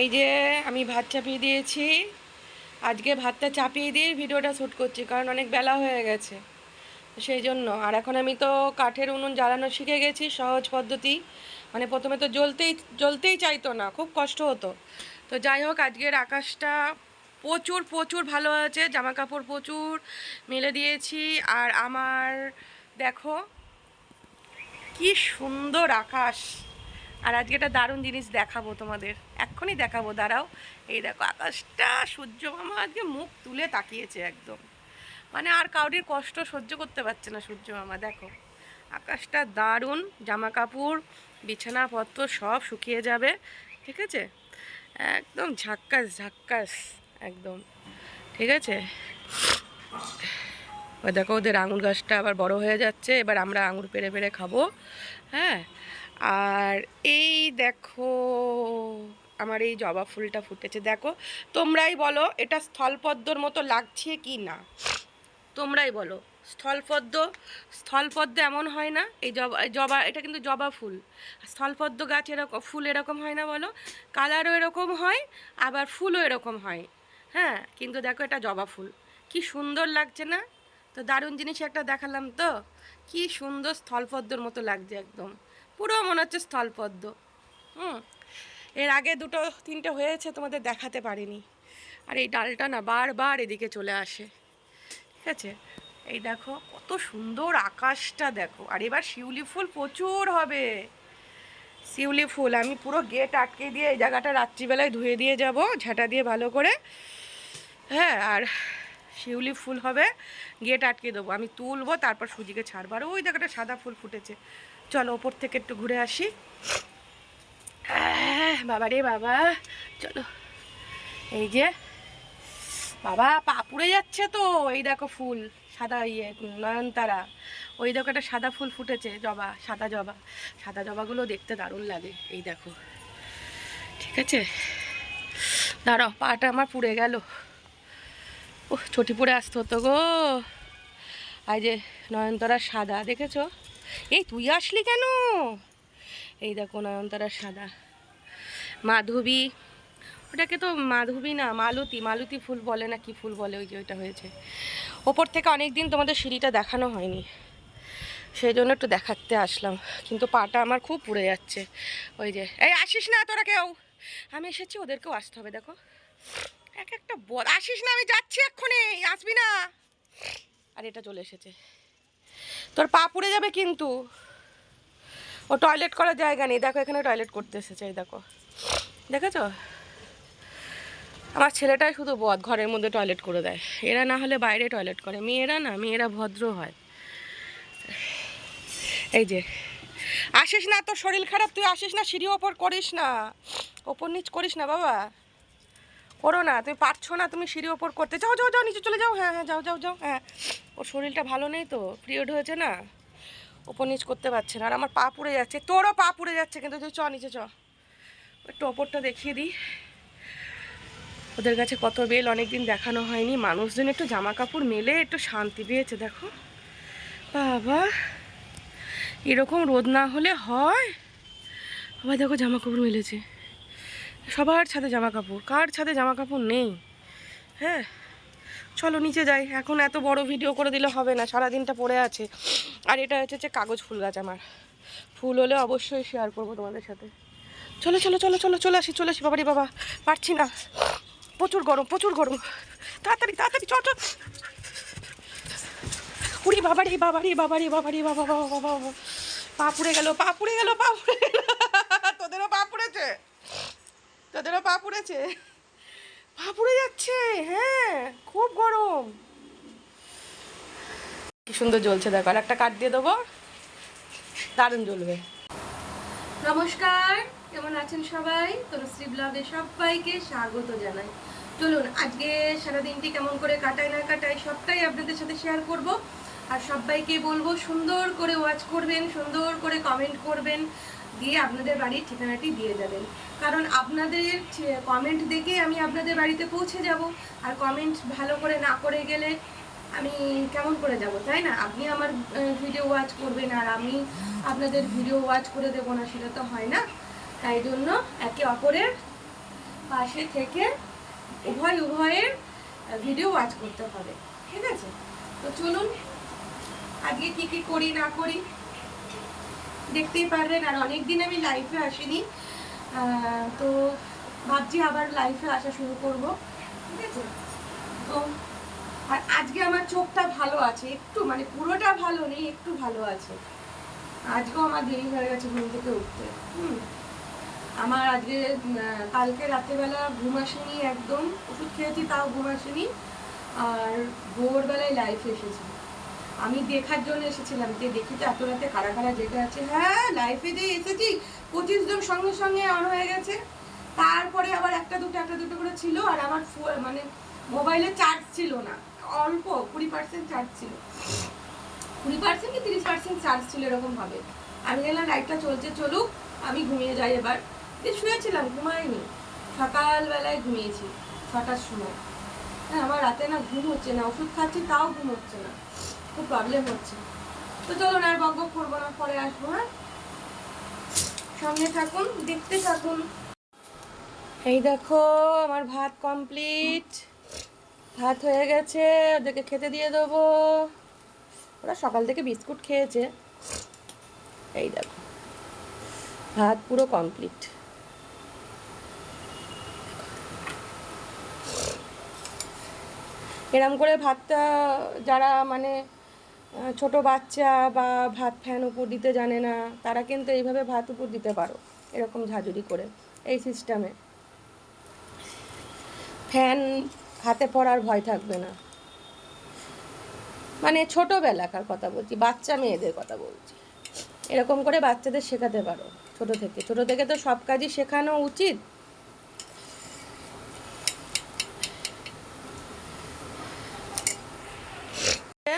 এই যে আমি ভাত চাপিয়ে দিয়েছি। আজকে ভাতটা চাপিয়ে দিয়ে ভিডিওটা শ্যুট করছি, কারণ অনেক বেলা হয়ে গেছে। সেই জন্য। আর এখন আমি তো কাঠের উনুন জ্বালানো শিখে গেছি, সহজ পদ্ধতি। মানে প্রথমে তো জ্বলতেই জ্বলতেই চাইতো না, খুব কষ্ট হতো। তো যাই হোক, আজকের আকাশটা প্রচুর প্রচুর ভালো আছে জামা কাপড় প্রচুর মেলে দিয়েছি। আর আমার, দেখো, কি সুন্দর আকাশ। আর আজকে একটা দারুণ জিনিস দেখাবো তোমাদের। এক্ষুনি দেখাবো, দাঁড়াও। এই দেখো, আকাশটা সূর্য মামা আজকে মুখ তুলে তাকিয়েছে একদম। মানে আর কাউরির কষ্ট সহ্য করতে পারছে না সূর্য মামা, দেখো। আকাশটা দারুণ জামা কাপড় বিছানাপত্র সব শুকিয়ে যাবে, ঠিক আছে? একদম ঝাক্কাস ঝাক্কাস, একদম, ঠিক আছে? দেখো, ওদের আঙুর গাছটা আবার বড় হয়ে যাচ্ছে, এবার আমরা আঙুর পেরে পেরে খাব হ্যাঁ? আর এই দেখো, আমার এই জবা ফুলটা ফুটেছে। দেখো, তোমরাই বলো এটা স্থলপদ্মর মতো লাগছে কি না? তোমরাই বলো, স্থলপদ্ম স্থলপদ্ম এমন হয় না? এই জবা জবা, এটা কিন্তু জবা ফুল। স্থলপদ্ম গাছ এরকম ফুল এরকম হয় না বলো? কালারও এরকম হয়, আবার ফুলও এরকম হয়। হ্যাঁ কিন্তু দেখো এটা জবা ফুল। কি সুন্দর লাগছে না? তো দারুণ জিনিস একটা দেখালাম তো। কি সুন্দর স্থলপদ্মর মতো লাগছে একদম। পুরো মনে হচ্ছে স্থলপদ্ম। হুম। এর আগে দুটো, তিনটে হয়েছে, তোমাদের দেখাতে পারিনি। আর এই ডালটা না বারবার এদিকে চলে আসে। ঠিক আছে? এই দেখো, কত সুন্দর আকাশটা দেখো। আর এবার শিউলি ফুল প্রচুর হবে। শিউলি ফুল, আমি পুরো গেট আটকে দিয়ে এই জায়গাটা রাত্রিবেলায় ধুয়ে দিয়ে যাব, ঝাঁটা দিয়ে ভালো করে। হ্যাঁ আর শিউলি ফুল হবে, গেট আটকে দেবো। আমি তুলবো, তারপর সুজিকে ছাড়বো। আর ওই জায়গাটা সাদা ফুল ফুটেছে। চলো ওপর থেকে একটু ঘুরে আসি। বাবা রে বাবা, চলো। এই যে, বাবা, পা পুড়ে যাচ্ছে তো। এই দেখো ফুল, সাদা ইয়ে নয়নতারা। ওই দেখো একটা সাদা ফুল ফুটেছে, জবা, সাদা জবা। সাদা জবাগুলো দেখতে দারুণ লাগে, এই দেখো। ঠিক আছে? দাঁড়াও, পাটা আমার পুড়ে গেল। ও ছটি পড়ে আসতে হতো গো। এই যে, নয়নতারা সাদা, দেখেছ? এই, তুই আসলি কেন? এই দেখো নয়নতারা সাদা। মাধবী, ওটাকে তো মাধবী না, মালতী মালতী ফুল বলে না কি ফুল বলে ওই যে ওইটা হয়েছে। ওপর থেকে অনেক দিন তোমাদের সিঁড়িটা দেখানো হয়নি। সেই জন্য একটু দেখাতে আসলাম, কিন্তু পাটা আমার খুব পুড়ে যাচ্ছে। ওই যে, এই আসিস না তোরা কেউ। আমি এসেছি, ওদেরকেও আসতে হবে, দেখো। এক একটা বল, আসিস না, আমি যাচ্ছি এক্ষুনি, আসবি না। আর এটা চলে এসেছে। তোর পা পুড়ে যাবে কিন্তু। ও টয়লেট করার জায়গা নেই। দেখো, এখানে টয়লেট করতে এসেছে, এই দেখো। দেখেছ? আমার ছেলেটাই শুধু বদ, ঘরের মধ্যে টয়লেট করে দেয়। এরা না হলে বাইরে টয়লেট করে। মেয়েরা না, মেয়েরা ভদ্র হয়। এই যে, আসিস না, তোর শরীর খারাপ, তুই আসিস না সিঁড়ি ওপর করিস না। ওপর নিচ করিস না, বাবা। করো না, তুমি পারছ না, তুমি সিঁড়ি ওপর করতে। যাও যাও যাও, নিচে চলে যাও। হ্যাঁ হ্যাঁ যাও যাও যাও হ্যাঁ। ওর শরীরটা ভালো নেই তো পিরিয়ড হয়েছে না। ওপর নিচ করতে পারছে না, আর আমার পা পুড়ে যাচ্ছে, তোরও পা পুড়ে যাচ্ছে, কিন্তু তুই চ, নিচে চ। একটু ওপরটা দেখিয়ে দিই। ওদের কাছে কত বেল, অনেকদিন দেখানো হয়নি, মানুষজন একটু জামা কাপড় মেলে, একটু শান্তি পেয়েছে, দেখো। বাবা, এরকম রোদ না হলে হয়? আবার দেখো জামা কাপড় মেলেছে। সবার ছাদে জামা কাপড় কার ছাদে জামা কাপড় নেই? হ্যাঁ? চলো নিচে যাই। এখন এত বড় ভিডিও করে দিলে হবে না, সারাদিনটা পড়ে আছে। আর এটা হচ্ছে যে কাগজ ফুল গাছ আমার। ফুল হলে অবশ্যই শেয়ার করব তোমাদের সাথে। চলো চলো চলো চলো, চলে আসি চলে আসি, বাবারি বাবা। পারছি না। প্রচুর গরম প্রচুর গরম। তাড়াতাড়ি তাড়াতাড়ি, চল চল। উড়ি বাবারি বাবারি বাবারি বাবারি বাবা বাবা বাবা বাবা। পা পুড়ে গেল, পা পুড়ে গেল, পা পুড়ে গেল। তোদেরও পা পুড়েছে? তোদেরও পা পুড়েছে? পা পুড়ে যাচ্ছে হ্যাঁ খুব গরম। কি সুন্দর জ্বলছে দেখো, আর একটা কাঠ দিয়ে দেবো। দারুণ জ্বলবে। নমস্কার, কেমন আছেন সবাই? তনুশ্রী ব্লগে সবাইকে স্বাগত জানাই। চলুন, আজকে সারাদিনটি কেমন করে কাটাই না কাটাই সবটাই আপনাদের সাথে শেয়ার করব। আর সবাইকে বলব, সুন্দর করে ওয়াচ করবেন, সুন্দর করে কমেন্ট করবেন, দিয়ে আপনাদের বাড়ির ঠিকানাটি দিয়ে যাবেন। কারণ আপনাদের কমেন্ট দেখে আমি আপনাদের বাড়িতে পৌঁছে যাব। আর কমেন্ট ভালো করে না করে গেলে আমি কেমন করে যাব, তাই না? আপনি আমার ভিডিও ওয়াচ করবেন আর আমি আপনাদের ভিডিও ওয়াচ করে দেবো না, সেটা তো হয় না। তাই জন্য একে অপরের পাশে থেকে উভয় উভয়ের ভিডিও ওয়াচ করতে হবে, ঠিক আছে? তো চলুন আজকে কি কি করি না করি দেখতেই পারবেন। আর অনেকদিন আমি লাইফে আসিনি। তো ভাবছি আবার লাইফে আসা শুরু করব। ঠিক আছে? তো আর আজকে আমার চোখটা ভালো আছে, একটু মানে পুরোটা ভালো নেই, একটু ভালো আছে। আজকেও আমার দেরি হয়ে গেছে ঘুম থেকে উঠতে। হুম। আমার আজকে কালকে রাত্রেবেলা ঘুম আসেনি একদম। ওষুধ খেয়েছি, তাও ঘুম আসেনি। আর ভোরবেলায় লাইফ এসেছি। আমি দেখার জন্য এসেছিলাম, যে দেখি তো এত রাতে কারা কারা জেগে আছে। হ্যাঁ লাইফে যে এসেছি, পঁচিশ জন সঙ্গে সঙ্গে অন হয়ে গেছে। তারপরে আবার একটা দুটো একটা দুটো করে ছিল, আর আমার মানে মোবাইলে চার্জ ছিল না। অল্প, কুড়ি পার্সেন্ট চার্জ ছিল। কুড়ি পার্সেন্ট কি তিরিশ পার্সেন্ট চার্জ ছিল এরকম ভাবে। আমি গেলাম লাইটটা চলছে, চলুক, আমি ঘুমিয়ে যাই এবার। দিয়ে শুয়েছিলাম, ঘুমাইনি। সকালবেলায় ঘুমিয়েছি, ছটার সময়। হ্যাঁ আমার রাতে না ঘুম হচ্ছে না, ওষুধ খাচ্ছি, তাও ঘুম হচ্ছে না। খুব প্রবলেম হচ্ছে। তো চলুন আর বক বক করব না, পরে আসব হ্যাঁ? সঙ্গে থাকুন, দেখতে থাকুন। এই দেখো, আমার ভাত কমপ্লিট ভাত হয়ে গেছে, ওদেরকে খেতে দিয়ে দেবো। ওরা সকাল থেকে বিস্কুট খেয়েছে। এই দেখো, ভাত পুরো কমপ্লিট এরম করে ভাতটা যারা মানে ছোট বাচ্চা বা ভাত ফ্যান উপর দিতে জানে না, তারা কিন্তু এইভাবে ভাত উপর দিতে পারো, এরকম ঝাঁঝুরি করে, এই সিস্টেমে ফ্যান হাতে পড়ার ভয় থাকবে না। মানে ছোটোবেলাকার কথা বলছি, বাচ্চা মেয়েদের কথা বলছি। এরকম করে বাচ্চাদের শেখাতে পারো, ছোট থেকে। ছোট থেকে তো সব কাজই শেখানো উচিত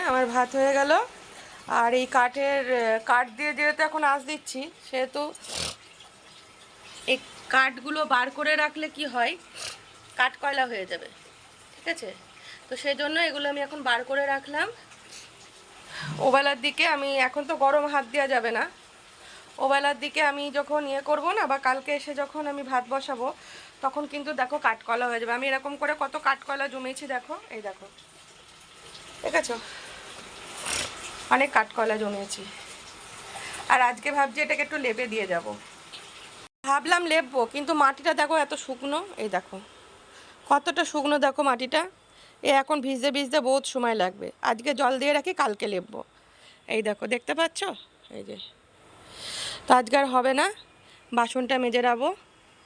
আমার ভাত হয়ে গেল। আর এই কাঠের কাঠ দিয়ে যেহেতু এখন আঁচ দিচ্ছি, সেহেতু এই কাঠগুলো বার করে রাখলে কি হয়? কাঠ কয়লা হয়ে যাবে, ঠিক আছে? তো সেই জন্য এগুলো আমি এখন বার করে রাখলাম। ওবেলার দিকে আমি, এখন তো গরম হাত দেওয়া যাবে না। ওবেলার দিকে আমি যখন ইয়ে করব না, বা কালকে এসে যখন আমি ভাত বসাবো, তখন কিন্তু দেখো কাঠকলা হয়ে যাবে। আমি এরকম করে কত কাঠকলা জমেছি দেখো, এই দেখো। ঠিক আছে? অনেক কাঠকলা জমিয়েছি। আর আজকে ভাবছি এটাকে একটু লেপে দিয়ে যাব। ভাবলাম লেপবো, কিন্তু মাটিটা দেখো এত শুকনো, এই দেখো। কতটা শুকনো দেখো মাটিটা। এ এখন ভিজতে ভিজতে বহুত সময় লাগবে। আজকে জল দিয়ে রাখি, কালকে লেপবো। এই দেখো, দেখতে পাচ্ছ? এই যে। তো আজকে আর হবে না। বাসনটা মেজে রাখব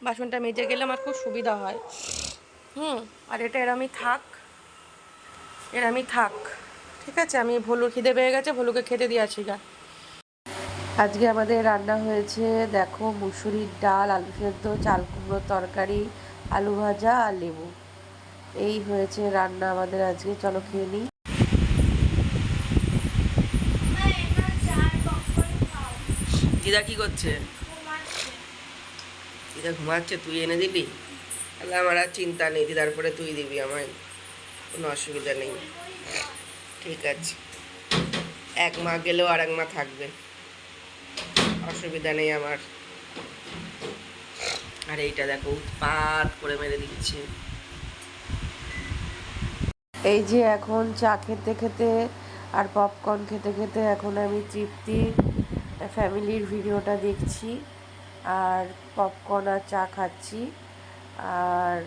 বাসনটা মেজে গেলে আমার খুব সুবিধা হয়। হুম, আর এটা এরমই থাক। এরমই থাক। ঠিক আছে আমি ভলুর খিদে পেয়ে গেছে ভলুকে খেতে দিয়ে আসি গা। আজকে আমাদের রান্না হয়েছে দেখো মুসুরির ডাল আলু সেদ্ধ চাল কুমড়োর তরকারি আলু ভাজা আর লেবু। এই হয়েছে রান্না আমাদের আজকে চলো খেয়ে নিই। দিদা কি করছে? দিদা ঘুমাচ্ছে তুই এনে দিবি? তাহলে আমার আর চিন্তা নেই দিদার পরে তুই দিবি আমায় কোনো অসুবিধা নেই। ঠিক আছে। এক মা গেলেও আর এক মা থাকবে। অসুবিধা নেই আমার। আর এইটা দেখো, উৎপাত করে মেরে দিচ্ছে। এই যে এখন চা খেতে খেতে আর পপকর্ন খেতে খেতে এখন আমি তৃপ্তি ফ্যামিলির ভিডিওটা দেখছি। আর পপকর্ন আর চা খাচ্ছি। আর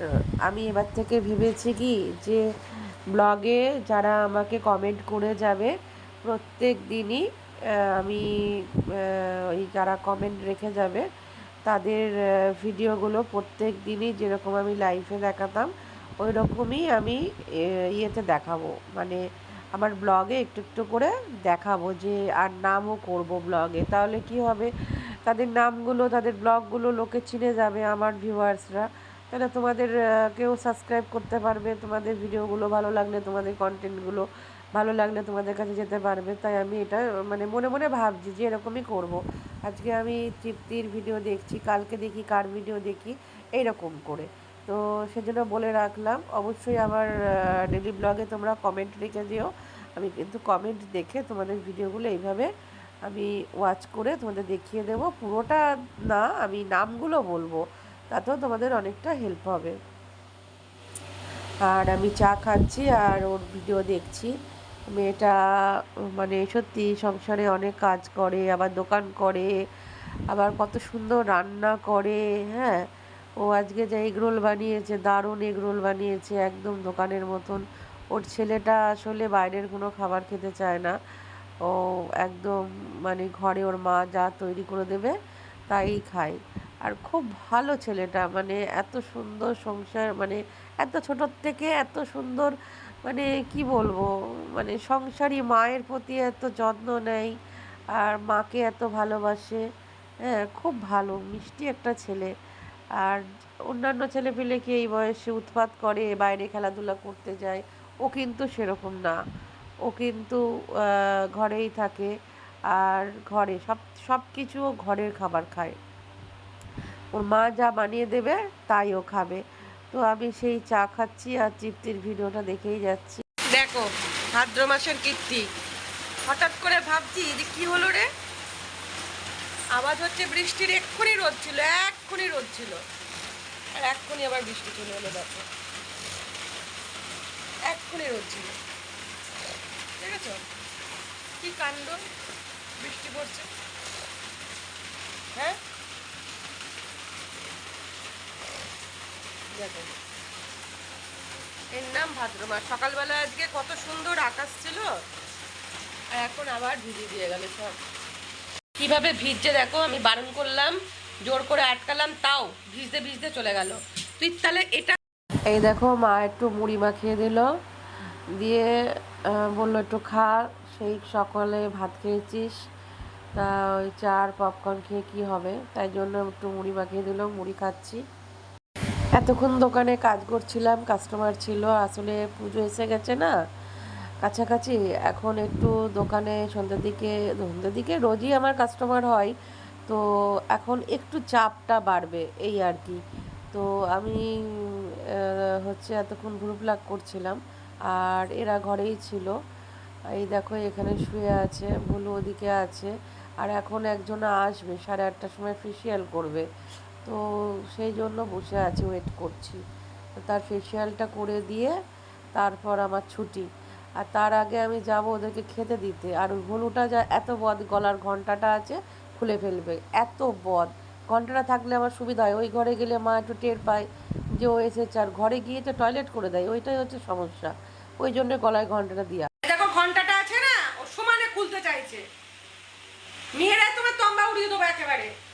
আমি এবার থেকে ভেবেছি কি যে ব্লগে যারা আমাকে কমেন্ট করে যাবে, প্রত্যেক দিনই আমি ওই যারা কমেন্ট রেখে যাবে, তাদের ভিডিওগুলো প্রত্যেক দিনই যেরকম আমি লাইভে দেখাতাম ওই রকমই আমি ইয়েতে দেখাবো। মানে আমার ব্লগে একটু একটু করে দেখাবো যে আর নামও করব ব্লগে। তাহলে কি হবে? তাদের নামগুলো, তাদের ব্লগগুলো লোকে চিনে যাবে, আমার ভিউয়ার্সরা তাহলে তোমাদের কেউ সাবস্ক্রাইব করতে পারবে, তোমাদের ভিডিওগুলো ভালো লাগলে, তোমাদের কন্টেন্টগুলো ভালো লাগলে তোমাদের কাছে যেতে পারবে। তাই আমি এটা মানে মনে মনে ভাবছি যে এরকমই করব। আজকে আমি তৃপ্তির ভিডিও দেখছি, কালকে দেখি কার ভিডিও দেখি, এইরকম করে। তো সেজন্য বলে রাখলাম, অবশ্যই আমার ডেলি ব্লগে তোমরা কমেন্ট রেখে দিও আমি কিন্তু কমেন্ট দেখে তোমাদের ভিডিওগুলো এইভাবে আমি ওয়াচ করে তোমাদের দেখিয়ে দেবো। পুরোটা না, আমি নামগুলো বলব। তাতেও তোমাদের অনেকটা হেল্প হবে। আর আমি চা খাচ্ছি আর ওর ভিডিও দেখছি। মেয়েটা মানে সত্যি সংসারে অনেক কাজ করে, আবার দোকান করে, আবার কত সুন্দর রান্না করে হ্যাঁ? ও আজকে যে এগরোল বানিয়েছে, দারুণ এগরোল বানিয়েছে, একদম দোকানের মতন। ওর ছেলেটা আসলে বাইরের কোনো খাবার খেতে চায় না। ও একদম মানে ঘরে ওর মা যা তৈরি করে দেবে, তাই খায়। আর খুব ভালো ছেলেটা মানে এত সুন্দর সংসার মানে এত ছোটোর থেকে এত সুন্দর মানে কি বলব মানে সংসারী মায়ের প্রতি এত যত্ন নেয় আর মাকে এত ভালোবাসে। হ্যাঁ খুব ভালো, মিষ্টি একটা ছেলে। আর অন্যান্য ছেলে পেলে কি এই বয়সে উৎপাত করে, বাইরে খেলাধুলা করতে যায়? ও কিন্তু সেরকম না। ও কিন্তু ঘরেই থাকে। আর ঘরে সব সব কিছু ও ঘরের খাবার খায়। ওর মা যা বানিয়ে দেবে, তাই ও খাবে। তো আমি সেই চা খাচ্ছি আর তৃপ্তির ভিডিওটা দেখেই যাচ্ছি। দেখো, ভাদ্র মাসের কীর্তি। হঠাৎ করে ভাবছি, যে কি হলো রে? আওয়াজ হচ্ছে বৃষ্টির, এক্ষুনি রোদ ছিল, এক্ষুনি রোদ ছিল। আর এক্ষুনি আবার বৃষ্টি চলে এলো, দেখো। এক্ষুনি রোদ ছিল। ঠিক আছে কি কাণ্ড? বৃষ্টি পড়ছে। হ্যাঁ? দেখো এর নাম ভাদ্র মাস সকালবেলা আজকে কত সুন্দর আকাশ ছিল। আর এখন আবার ভিজে দিয়ে গেল সব। কীভাবে ভিজছে দেখো, আমি বারণ করলাম, জোর করে আটকালাম, তাও ভিজতে ভিজতে চলে গেল। তুই তাহলে এটা এই দেখো, মা একটু মুড়ি মাখিয়ে দিল। দিয়ে বলল, একটু খা, সেই সকালে ভাত খেয়েছিস। তা ওই চা আর পপকর্ন খেয়ে কী হবে? তাই জন্য একটু মুড়ি মাখিয়ে দিল, মুড়ি খাচ্ছি। এতক্ষণ দোকানে কাজ করছিলাম কাস্টমার ছিল, আসলে পুজো এসে গেছে না। কাছাকাছি, এখন একটু দোকানে সন্ধ্যের দিকে সন্ধ্যের দিকে রোজই আমার কাস্টমার হয়। তো এখন একটু চাপটা বাড়বে, এই আর কি। তো আমি হচ্ছে এতক্ষণ গ্রুপ লাগ করছিলাম, আর এরা ঘরেই ছিল। এই দেখো, এখানে শুয়ে আছে ভুলু ওদিকে আছে, আর এখন একজন আসবে, সাড়ে আটটার সময় ফেসিয়াল করবে। তো সেই জন্য বসে আছি ওয়েট করছি। তার ফেসিয়ালটা করে দিয়ে তারপর আমার ছুটি। আর তার আগে আমি যাব ওদেরকে খেতে দিতে। আর ওই ভুলুটা যা, এত বদ গলার ঘন্টাটা আছে, খুলে ফেলবে। এত বদ। ঘন্টাটা থাকলে আমার সুবিধা হয়। ওই ঘরে গেলে মা একটু টের পায় যে ও এসেছে। আর ঘরে গিয়ে তো টয়লেট করে দেয়। ওইটাই হচ্ছে সমস্যা। ওই জন্য গলায় ঘন্টাটা দিয়া। দেখো, ঘন্টাটা আছে না? ও সমানে খুলতে চাইছে। মেয়েরা তোমার তম্বা উড়িয়ে দেবো একেবারে।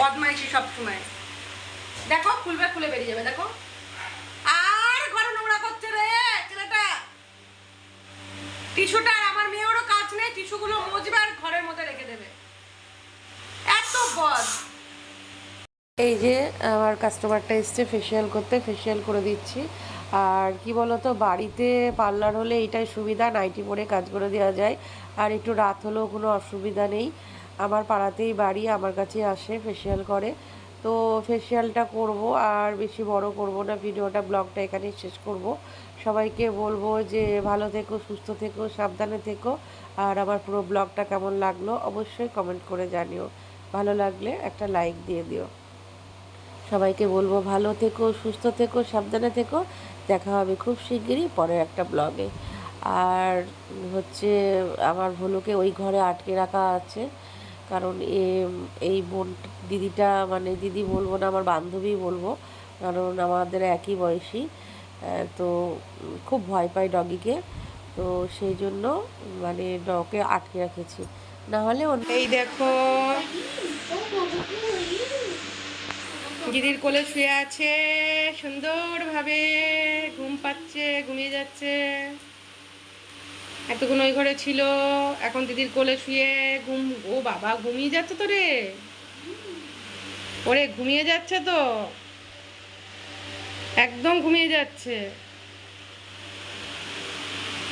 বদমাইশি সব সময় দেখো খুলবে খুলে বেরিয়ে যাবে, দেখো। আর ঘরে নোংরা করছে রে, ছেলেটা। টিস্যুটা আমার মেয়েরও কাজ নেই, টিস্যুগুলো মুছবে আর ঘরের মধ্যে রেখে দেবে। এত বদ। এই যে আমার কাস্টমারটা এসছে ফেসিয়াল করতে ফেসিয়াল করে দিচ্ছি। আর কি বলতো, বাড়িতে পার্লার হলে এটাই সুবিধা নাইটি পরে কাজ করে দেওয়া যায়। আর একটু রাত হলেও কোনো অসুবিধা নেই। আমার পাড়াতেই বাড়ি, আমার কাছে আসে ফেসিয়াল করে। তো ফেসিয়ালটা করব আর বেশি বড় করব না, ভিডিওটা, ব্লগটা এখানেই শেষ করব। সবাইকে বলব যে ভালো থেকো, সুস্থ থেকো, সাবধানে থেকো। আর আমার পুরো ব্লগটা কেমন লাগল অবশ্যই কমেন্ট করে জানিও। ভালো লাগলে একটা লাইক দিয়ে দিও। সবাইকে বলব ভালো থেকো, সুস্থ থেকো, সাবধানে থেকো। দেখা হবে খুব শিগগিরই পরের একটা ব্লগে। আর হচ্ছে আমার ভুলুকে ওই ঘরে আটকে রাখা আছে। কারণ এ, এই বোন, দিদিটা মানে দিদি বলব না, আমার বান্ধবী বলব, কারণ আমাদের একই বয়সী তো খুব ভয় পাই ডগিকে, তো সেই জন্য মানে ডগকে আটকে রেখেছি। না হলে এই দেখো, দিদির কোলে শুয়ে আছে, সুন্দরভাবে ঘুম পাচ্ছে, ঘুমিয়ে যাচ্ছে। এতক্ষণ ওই ঘরে ছিল, এখন দিদির কোলে শুয়ে ঘুম, ও বাবা ঘুমিয়ে যাচ্ছে তো রে। ওরে ঘুমিয়ে যাচ্ছে তো। একদম ঘুমিয়ে যাচ্ছে।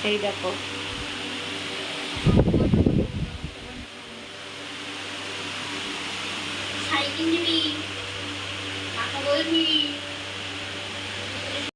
এই দেখো। সাইকেল নিবি কথা বলবি